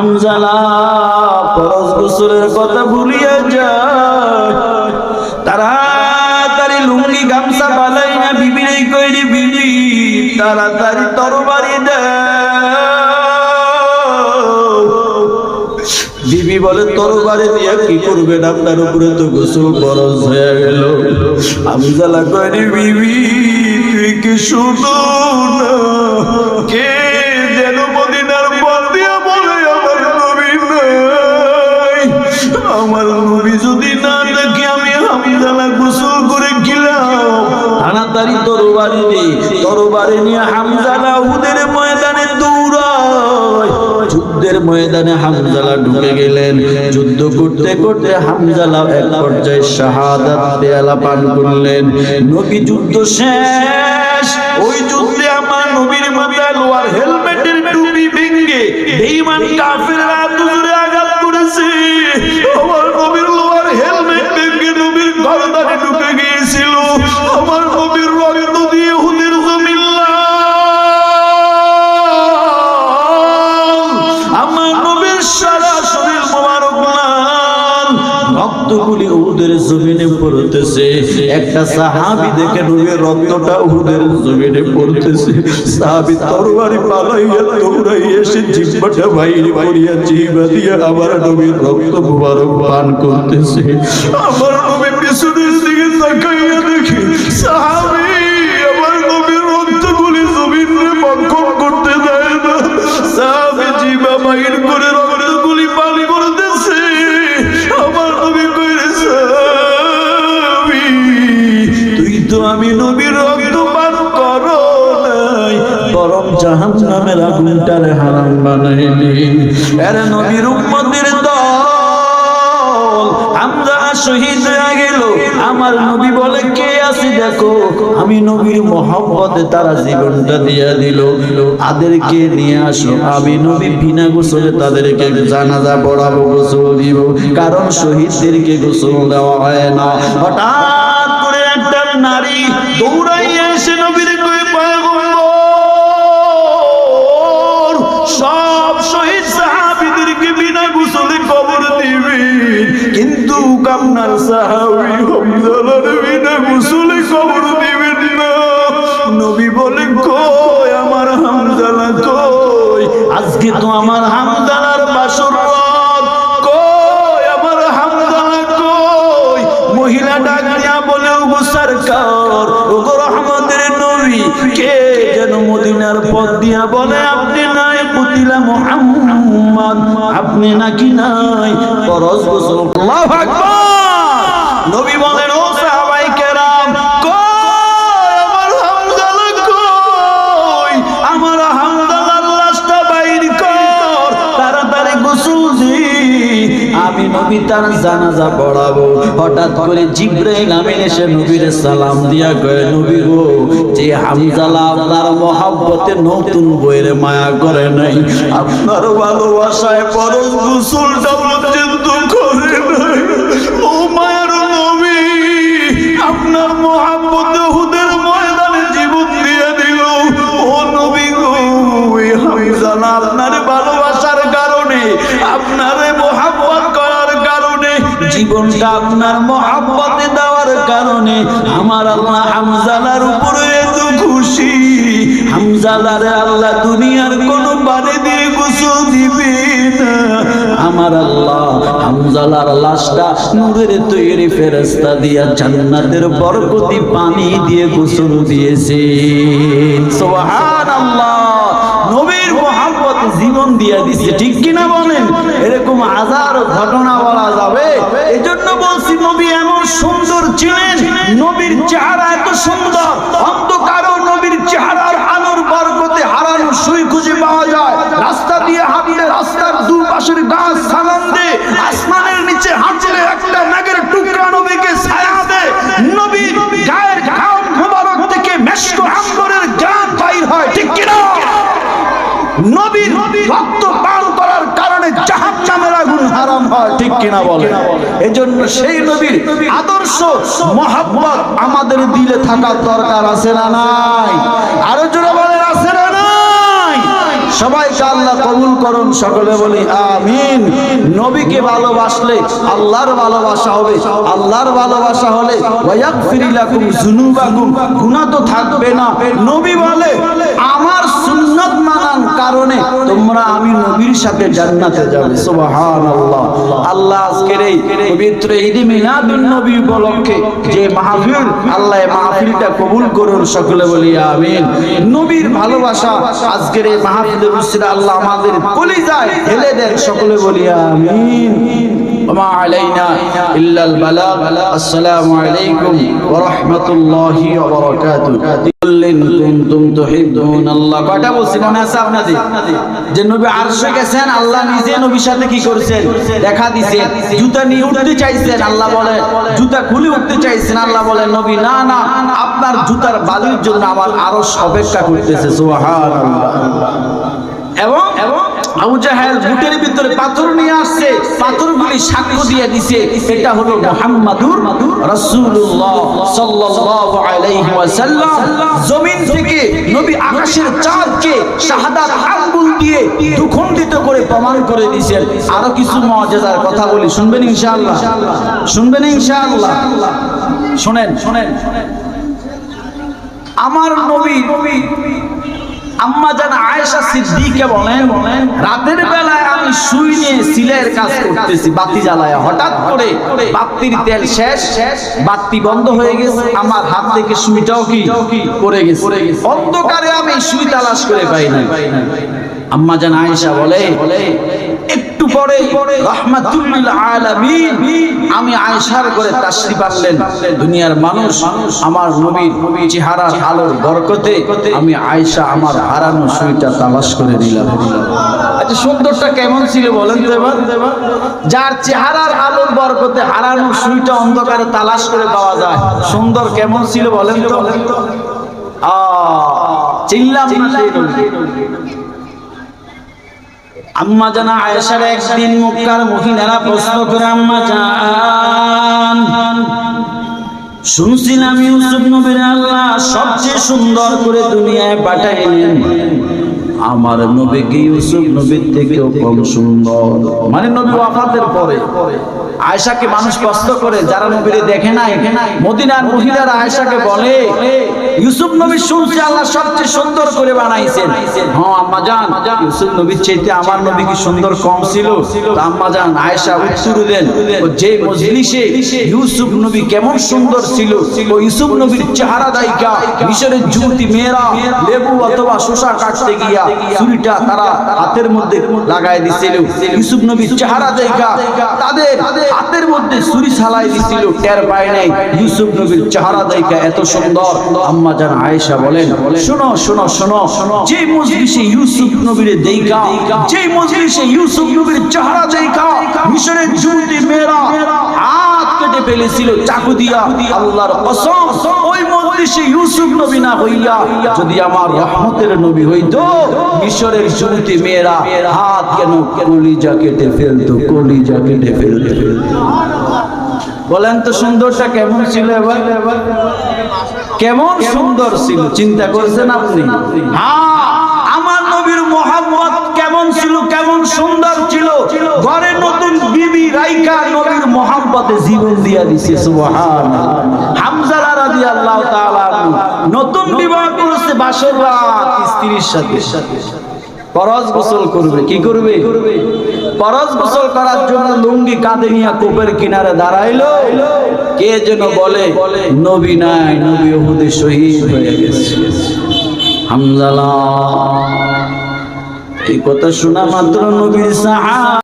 হামজালা পরশ গোসলের কথা ভুলিয়া যায়। তাড়াতাড়ি লুঙ্গি, গামছা বালাই না বিবির কইরি বিবি, তাড়াতাড়ি তরবারি দেয় বিবি বলে, তরবারি দিয়া কি করবেন? আপনার উপরে তো গোসল বরস হয়ে গেল। হামজালা কইরি, বিবি তুই কি শুনো না, কে না আমি হামজালা গোসল করে গেলাম? তাড়াতাড়ি তরবারি নেই তরবারি নিয়ে হামজালা উদের ময়দানে যুদ্ধের ময়দানে হামজালা ঢুকে গেলেন। যুদ্ধ করতে করতে হামজালা এক পর্যায়ে শাহাদাত পেয়ালা পান করলেন। নবী যুদ্ধ শেষ। ওই যুদ্ধে আমার নবীর মাথায় লোয়ার হেলমেটের টুপি ভেঙে বেঈমান কাফেররা পড়তেছে। একটা সাহাবি দেখে নবীর রক্তটা উহুদের জমিনে পড়তেছে। সাহাবি তরবারি পালাইয়া দৌড়াই এসে জিব্বাটা বাইরে করিয়া জিবা দিয়া আমার নবীর রক্ত মুবারক পান করতেছে। আমার নবী পিছনের দিকে তাকাইয়া দেখি সাহাবি আমার নবীর রক্তগুলি জমিনে ভক্ষণ করতে দেয় না। সাহাবি জিবা বাইর করে আমি নবীর রক্ত করো নাই। বরং জাহান নামের আগুনটারে হারাম বানাইলি এর নবীর উম্মতের দল, আমরা শহীদ হয়ে গেল। আমার নবী বলে, কে আছে দেখো? আমি নবীর মহব্বতে, তারা জীবনটা দিয়া দিল। তাদেরকে নিয়ে আসো। আমি নবী বিনা গোসলে তাদেরকে জানাজা পড়াবো, গোসল দিব। কারণ শহীদদেরকে গোসল দেওয়া হয় না। হঠাৎ দৌড়াইয়া এসে নবীর কই পয়গম্বর, সব শহীদ সাহাবীদেরকে বিনা গোসলে কবর দিবে। কিন্তু কামনার সাহাবী হামজালার বিনা গোসলে কবর দিবেন না। নবী বলে, কই আমার হামজালা, কই? আজকে তো আমার কে যেন মদিনার পথ দিয়া বলে, আপনি নাই পুতিলা মোহাম্মদ, আপনি নাকি নাই পরশ গোসল আল্লাহু নবী বলেন, ও সাহাবাই কেরাম, কই আমার হামজালা কই? আমার আমি নবী তার জানাজা পড়াবো। হঠাৎ করে জিব্রাইল আমিন এসে নবীর সালাম দিয়া কয়ে, নবী গো, যে হামজালা আপনার মহাব্বতে নতুন বইয়ের মায়া করে নাই। আপনার ভালোবাসায় পরশ গোসলটা করে ও নবী, আপনার হুদের ময়দানে জীবন দিয়ে দিল। ও নবী গো আপনার ভালোবাসার কারণে আপনার জীবনটা আপনার মহাব্বতে দেওয়ার কারণে আমার আল্লাহ হামজালার উপরে এত খুশি। হামজালারে আল্লাহ দুনিয়ার কোন বাড়ি দিয়ে গোসল দিবে আমার আল্লাহ হামজালার লাশটা নূরের তৈরি ফেরেস্তা দিয়া জান্নাতের বরকতি পানি দিয়ে গোসল দিয়েছে। সুবহানাল্লাহ। নবীর মোহাম্মত জীবন দিয়ে দিছে। ঠিক কিনা বলেন? এরকম হাজার ঘটনা বলা যাবে। এজন্য বলছি, নবী এমন সুন্দর ছিলেন। নবীর চেহারা এত সুন্দর অন্ধকারও নবীর চেহারার আলোর বরকতে হারানো সুই খুঁজে পাওয়া যায় রাস্তা দিয়ে হাঁটলে রাস্তার দুপাশের গাছ সালাম দে আসমানের নিচে হাঁটলে একটা নাগের টুকরা নবীকে ছায়া দে নবী গায়ের ঘাম মোবারক থেকে মেশকো আম্বরের জ্ঞান বাইর হয় ঠিক কিনা নবীর রক্ত পান করার কারণে জাহান্নামের আগুন হারাম হয় ঠিক কিনা বলে? এজন্য সেই নবীর আদর্শ মহাব্বত আমাদের দিলে থাকার দরকার আছে না নাই? আরও জোরে বলেন আছে না নাই? সবাইকে আল্লাহ কবুল করুন সকলে বলি আমিন। নবীকে ভালোবাসলে আল্লাহর ভালোবাসা হবে আল্লাহর ভালোবাসা হলে ওয়াগফির লাকুম যুনুবাকুম গুনাহ তো থাকবে না। নবী বলে আমার সুন্নাত মানার কারণে তোমরা আমি নবীর সাথে জান্নাতে যাবে। সুবহানাল্লাহ। আল্লাহ আজকের এই পবিত্র ঈদ মিলাদুন নবী উপলক্ষে যে মাহফিল, আল্লাহ মাহফিলটা কবুল করুন সকলে বলি আমিন। নবীর ভালোবাসা আজকের এই মাহফিলের উসিলা আল্লাহ আমাদের কলিজায় হেলে দেন সকলে বলি আমিন। وما علينا إلا البلاغ السلام عليكم ورحمة الله وبركاته قل إن كنتم تحبون الله কয়টা বলছি মনে আছে আপনাদের যে নবী আরশে গেছেন আল্লাহ নিজে নবীর সাথে কি করেছেন দেখা দিছেন জুতা নিয়ে উঠতে চাইছেন আল্লাহ বলে জুতা খুলে উঠতে চাইছেন আল্লাহ বলে নবী না না আপনার জুতার বালির জন্য আমার আরশ অপেক্ষা করতেছে সুবহানাল্লাহ এবং এবং আবু জাহেল বুটের ভিতরে পাথর নিয়ে আসছে। পাথরগুলি সাক্ষ্য দিয়ে দিছে, এটা হলো মুহাম্মাদুর রাসূলুল্লাহ সাল্লাল্লাহু আলাইহি ওয়াসাল্লাম। জমিন থেকে নবী আকাশের চাঁদকে শাহাদাত আঙ্গুল দিয়ে দুখণ্ডিত করে প্রমাণ করে দিয়েছেন। আরও কিছু মুআজিজার কথা বলি, শুনবেন ইনশাআল্লাহ? শুনবেন ইনশাআল্লাহ? শুনেন শুনেন। আমার নবী আম্মা জান আয়েশা সিদ্দিকে বলেন, রাতের বেলায় আমি শুই নিয়ে সিলের কাজ করতেছি, বাতি জ্বালায়। হঠাৎ করে বাতির তেল শেষ, বাতি বন্ধ হয়ে গেছে, আমার হাত থেকে সুইটাও কি পড়ে গেছে। অন্ধকারে আমি সুই তালাশ করে পাই না আম্মা জান আয়েশা বলে পরে আমি আয়েশার করে তাশরিফ আনলেন। দুনিয়ার মানুষ, আমার নবীর চেহারার আলোর বরকতে আমি আয়েশা আমার হারানো সুইটা তালাশ করে নিলাম আচ্ছা সুন্দরটা কেমন ছিল বলেন তো যার চেহারার আলোর বরকতে হারানো সুইটা অন্ধকারে তালাশ করে পাওয়া যায়। সুন্দর কেমন ছিল বলেন তো? আ চিনলাম না সেই নবী। আম্মা জানা আয়েশার একদিন মুক্কার মহিলারা প্রশ্ন করে, আম্মা জান, শুনছিলাম ইউসুফ নবীর আল্লাহ সবচেয়ে সুন্দর করে দুনিয়ায় পাঠাইলেন আমার নবীকে ইউসুফ নবীর থেকেও কম সুন্দর। মানে নবী ওয়াফাতের পরে। আয়েশাকে মানুষ কষ্ট করে, যারা নবীরে দেখে নাই, মদিনার মহিলারা আয়েশাকে বলে, ইউসুফ নবী শুনছে, আল্লাহ সবচেয়ে সুন্দর করে বানাইছেন। হ্যাঁ আম্মা জান ইউসুফ নবীর চাইতে আমার নবী কি সুন্দর কম ছিল? আম্মা জান আয়েশা উত্তর দেন ও যে মজলিসে ইউসুফ নবী কেমন সুন্দর ছিল, ও ইউসুফ নবীর চেহারা দায়িকা, মিশরের যুবতী মেয়েরা, লেবু অথবা শোষা কাটতে গিয়া ছুরিটা তারা হাতের মধ্যে লাগাই দিছিল। ইউসুফ নবীর চেহারা দায়িকা তাদের হাতের মধ্যে ছুরি ছালাই দিছিল। টের পায় নাই। ইউসুফ নবীর চেহারা দায়িকা এত সুন্দর। আম্মা জান আয়েশা বলেন শোনো শোনো শোনো যে মজলিসে ইউসুফ নবীর দেইকা যে মজলিসে ইউসুফ নবীর চেহারা দেইকা মিশরের যুবতী মেয়েরা হাত কেটে ফেলেছিল, চাকু দিয়া আল্লাহর কসম, ওই মজলিসে ইউসুফ নবী না হইয়া যদি আমার রহমতের নবী হইতো, মিশরের যুবতী মেয়েরা হাত কেন কলিজা কেটে ফেলতো, কলিজা কেটে ফেলতো। বলেন তো সুন্দরটা কেমন ছিল এবার? কেমন সুন্দর ছিল, চিন্তা করছেন আপনি? হ্যাঁ আমার নবীর মোহাম্মদ কেমন ছিল কেমন সুন্দর ছিল ঘরে নতুন বিবি রাইকা মোহাম্মতে জীবন দিয়া দিছে সুবহান হামজা রাদিয়াল্লাহু তাআলা নতুন বিবাহ করেছে বাসর রাত, স্ত্রীর সাথে। গোসল করবে, কি করবে? গোসল করার জন্য লুঙ্গি কাঁধে নিয়ে কূপের কিনারে দাঁড়াইলো। কে যেন বলে, নবী নাই, নবী ওহুদে শহীদ হয়ে গেছে। হামজালা, এই কথা শোনা মাত্র নবীর সাহা